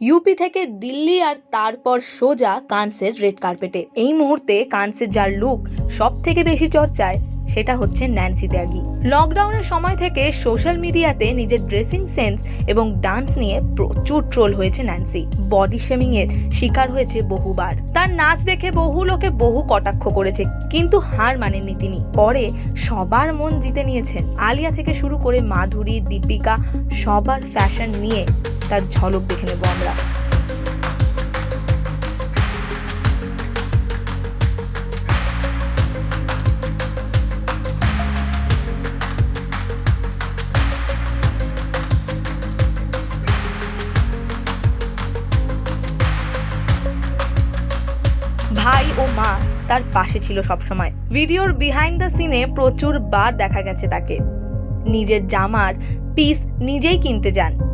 UP থেকে দিল্লি আর তারপর সোজা কান্সের রেড কার্পেটে। এই মুহূর্তে কানসের যার লুক সব থেকে বেশি চর্চায় সেটা হচ্ছে ন্যান্সি ত্যাগী। লকডাউনের সময় থেকে সোশ্যাল মিডিয়াতে নিজের ড্রেসিং সেন্স এবং ডান্স নিয়ে প্রচুর ট্রোল হয়েছে ন্যান্সি। বডি শেমিং এর শিকার হয়েছে বহুবার। তার নাচ দেখে বহু লোকে বহু কটাক্ষ করেছে, কিন্তু হার মানেননি তিনি। পরে সবার মন জিতে নিয়েছেন। আলিয়া থেকে শুরু করে মাধুরী, দীপিকা সবার ফ্যাশন নিয়ে তার ঝলক দেখে নেব আমরা। ভাই ও মা তার পাশে ছিল সবসময়। ভিডিওর বিহাইন্ড দ্য সিনে প্রচুর বার দেখা গেছে তাকে। নিজের জামার পিস নিজেই কিনতে যান।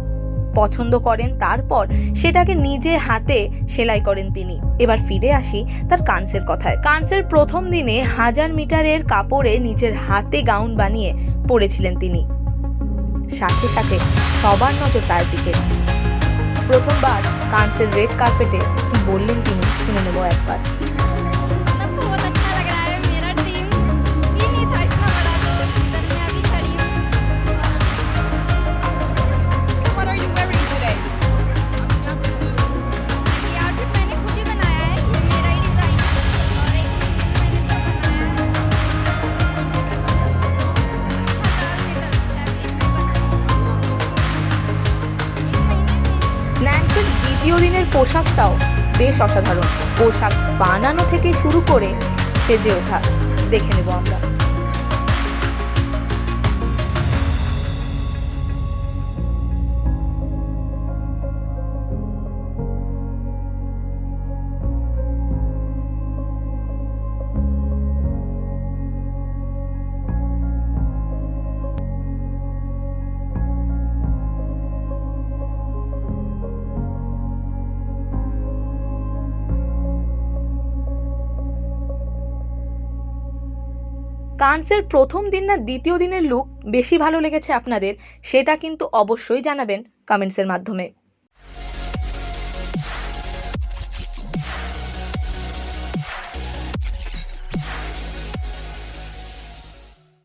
পছন্দ করেন, তারপর সেটাকে নিজে হাতে সেলাই করেন তিনি। এবার ফিরে আসি তার কান্সের কথায়। কান্সের প্রথম দিনে হাজার মিটারের কাপড়ে নিজের হাতে গাউন বানিয়ে পরেছিলেন তিনি। সাথে সাথে সবার নজর তার দিকে। প্রথমবার কান্সের রেড কার্পেটে বললেন তিনি, শুনে নেব একবার। দ্বিতীয় দিনের পোশাকটাও বেশ অসাধারণ। পোশাক বানানো থেকে শুরু করে সেজে ওঠা। দেখে নেব আমরা। কান্সের প্রথম দিন না দ্বিতীয় দিনের লুক বেশি ভালো লেগেছে আপনাদের, সেটা কিন্তু অবশ্যই জানাবেন কমেন্টসের মাধ্যমে।